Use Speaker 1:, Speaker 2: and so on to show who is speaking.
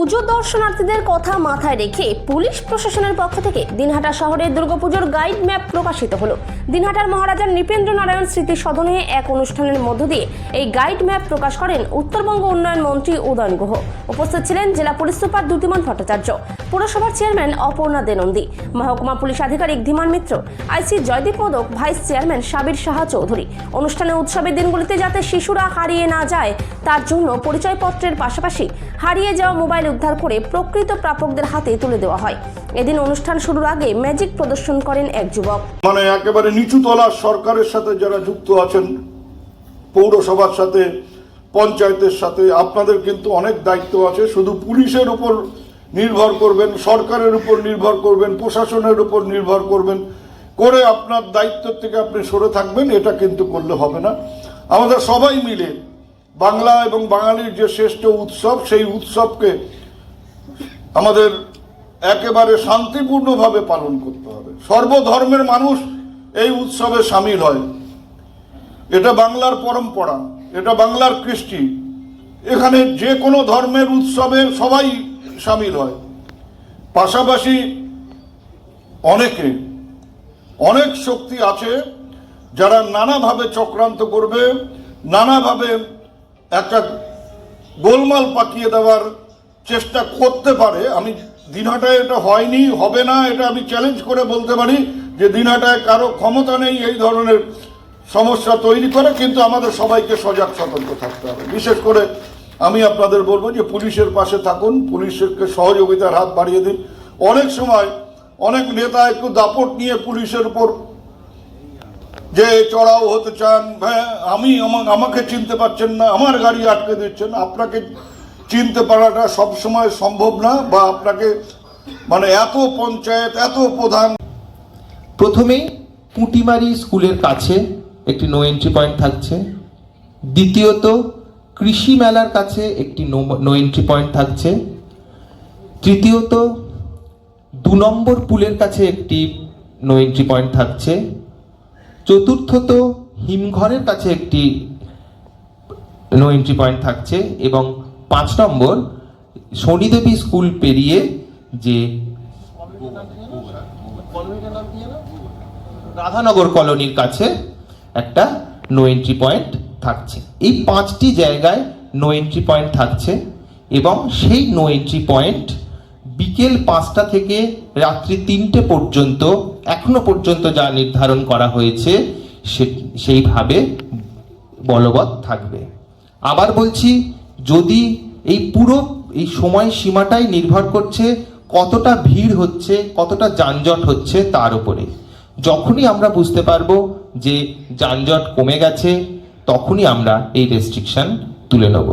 Speaker 1: পুজো দর্শনার্থীদের কথা মাথায় রেখে পুলিশ প্রশাসনের পক্ষ থেকে দিনহাটা শহরের দুর্গাপুজোর গাইড ম্যাপ প্রকাশিত হলো। দিনহাটার মহারাজা নৃপেন্দ্র নারায়ণ স্মৃতি সদনে এক অনুষ্ঠানের মধ্য দিয়ে এই গাইড ম্যাপ প্রকাশ করেন উত্তরবঙ্গ উন্নয়ন মন্ত্রী উদয়ন গুহ। উপস্থিত ছিলেন জেলা পুলিশ সুপার দ্যুতিমান ভট্টাচার্য। পুরসভার চেয়ারম্যান অপর্ণা দেনন্দী, মহকুমা পুলিশ আধিকারিক Dhiman Mitra, IC Joydeep Modak, vice chairman Sabir Saha Chowdhury. অনুষ্ঠানে উৎসবের দিনগুলিতে যাতে শিশুরা হারিয়ে না যায়, তার জন্য পরিচয়পত্রের পাশাপাশি হারিয়ে যাওয়া মোবাইল উদ্ধার করে প্রকৃত প্রাপকদের হাতে তুলে দেওয়া হয়। এদিন অনুষ্ঠান শুরুর আগে ম্যাজিক প্রদর্শন করেন এক যুবক।
Speaker 2: মানে একেবারে নিচু তলার সরকারের সাথে যারা যুক্ত আছেন, পৌরসভার সাথে, পঞ্চায়েতের সাথে, আপনাদের কিন্তু অনেক দায়িত্ব আছে, শুধু পুলিশের উপর নির্ভর করবেন, সরকারের উপর নির্ভর করবেন, প্রশাসনের উপর নির্ভর করবেন। করে আপনার দায়িত্ব থেকে আপনি সরে থাকবেন, এটা কিন্তু করলে হবে না। আমাদের সবাই মিলে বাংলা এবং বাঙালির যে শ্রেষ্ঠ উৎসব, সেই উৎসবকে আমাদের একেবারে শান্তিপূর্ণভাবে পালন করতে হবে। সর্বধর্মের মানুষ এই উৎসবে সামিল হয়। এটা বাংলার পরম্পরা, এটা বাংলার কৃষ্টি। এখানে যে কোনো ধর্মের উৎসবে সবাই সামিল হয়। পাশাপাশি অনেকে, অনেক শক্তি আছে যারা নানাভাবে চক্রান্ত করবে, নানাভাবে একটা গোলমাল পাকিয়ে দেওয়ার চেষ্টা করতে পারে। আমি দিনহাটায় এটা হয়নি, হবে না, এটা আমি চ্যালেঞ্জ করে বলতে পারি যে দিনহাটায় কারও ক্ষমতা নেই এই ধরনের সমস্যা তৈরি করে, কিন্তু আমাদের সবাইকে সজাগ, সতর্ক থাকতে হবে। বিশেষ করে আমি আপনাদের বলব যে পুলিশের পাশে থাকুন, পুলিশকে সহযোগিতার হাত বাড়িয়ে দিন। অনেক সময় অনেক নেতা একটু দাপট নিয়ে পুলিশের উপর যে চড়াও হতে চান হ্যাঁ আমি আমা- আমাকে চিনতে পারছেন না, আমার গাড়ি আটকে দিচ্ছেন। আপনাকে চিনতে পারাটা সবসময় সম্ভব না বা আপনাকে মানে এত পঞ্চায়েত, এত প্রধান
Speaker 3: প্রথমেই পুঁটিমারি স্কুলের কাছে একটি নো এন্ট্রি পয়েন্ট থাকছে। দ্বিতীয়ত কৃষি মেলার কাছে একটি নো এন্ট্রি পয়েন্ট থাকছে। তৃতীয়ত, দু নম্বর পুলের কাছে একটি নো এন্ট্রি পয়েন্ট থাকছে। চতুর্থত, হিমঘরের কাছে একটি নো এন্ট্রি পয়েন্ট থাকছে এবং পাঁচ নম্বর, শনিদেবী স্কুল পেরিয়ে যে রাধানগর কলোনির কাছে একটা নো এন্ট্রি পয়েন্ট থাকছে। এই পাঁচটি জায়গায় নো এন্ট্রি পয়েন্ট থাকছে এবং সেই নো এন্ট্রি পয়েন্ট বিকেল পাঁচটা থেকে রাত্রি তিনটে পর্যন্ত, এখনও পর্যন্ত যা নির্ধারণ করা হয়েছে সে, সেইভাবে বলবৎ থাকবে। আবার বলছি, যদি এই পুরো, এই সময় সীমাটাই নির্ভর করছে কতটা ভিড় হচ্ছে, কতটা যানজট হচ্ছে তার উপরে। যখনই আমরা বুঝতে পারব যে যানজট কমে গেছে তখনই আমরা এই রেস্ট্রিকশান তুলে নেব।